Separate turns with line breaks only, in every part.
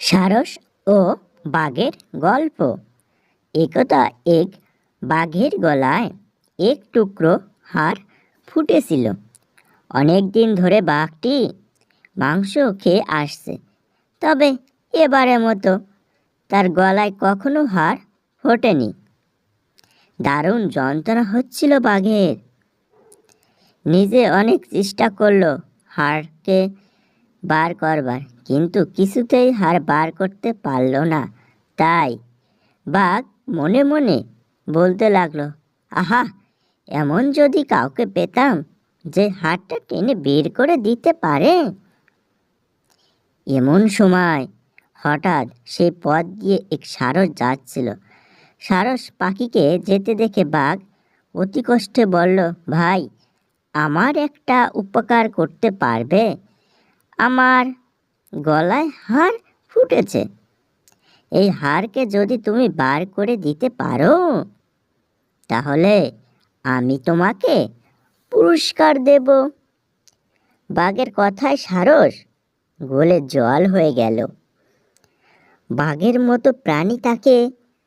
সারস ও বাঘের গল্প। একতা এক বাঘের গলায় এক টুকরো হাড় ফুটেছিল। অনেক দিন ধরে বাঘটি মাংস খেয়ে আসছে। তবে এবারের মতো তার গলায় কখনো হাড় ফোটেনি। দারুণ যন্ত্রণা হচ্ছিল বাঘের। নিজে অনেক চেষ্টা করল হাড়কে বার করবার। কিন্তু কিছুতেই হার বার করতে পারল না। তাই বাঘ মনে মনে বলতে লাগল, আহা, এমন যদি কাউকে পেতাম যে হাড়টা টেনে বের করে দিতে পারে? এমন সময় হঠাৎ সেই পথ দিয়ে এক সারস যাচ্ছিল। সারস পাখিকে যেতে দেখে বাঘ অতি কষ্টে বলল, ভাই, আমার একটা উপকার করতে পারবে? আমার গলায় হাড় ফুটেছে। এই হাড়কে যদি তুমি বার করে দিতে পারো, তাহলে আমি তোমাকে পুরস্কার দেব। বাঘের কথায় সারস গোলে জল হয়ে গেল। বাঘের মতো প্রাণী তাকে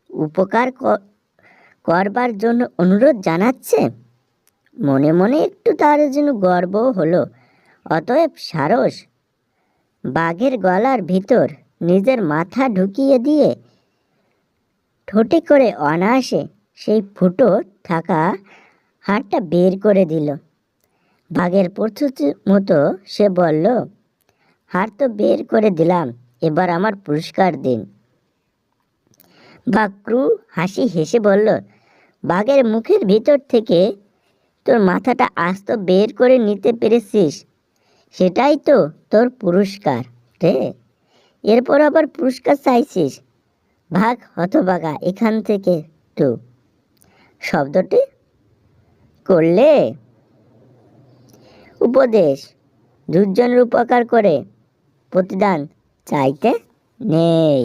উপকার করবার জন্য অনুরোধ জানাচ্ছে। মনে মনে একটু তার জন্য গর্ব হলো। অতএব সারস বাঘের গলার ভিতর নিজের মাথা ঢুকিয়ে দিয়ে ঠোঁটে করে অনায়াসে সেই ফুটো থাকা হাড়টা বের করে দিল। বাঘের প্রস্তুতি মতো সে বলল, হাড় তো বের করে দিলাম, এবার আমার পুরস্কার দিন। বাঘ ক্রু হাসি হেসে বলল, বাঘের মুখের ভিতর থেকে তোর মাথাটা আস্ত বের করে নিতে পেরেছিস সেটাই তো তোর পুরস্কার রে। এরপর আবার পুরস্কার চাইছিস। ভাগ হতবাগা এখান থেকে তো। শব্দটি করলে? উপদেশ দুজনের উপকার করে প্রতিদান চাইতে নেই।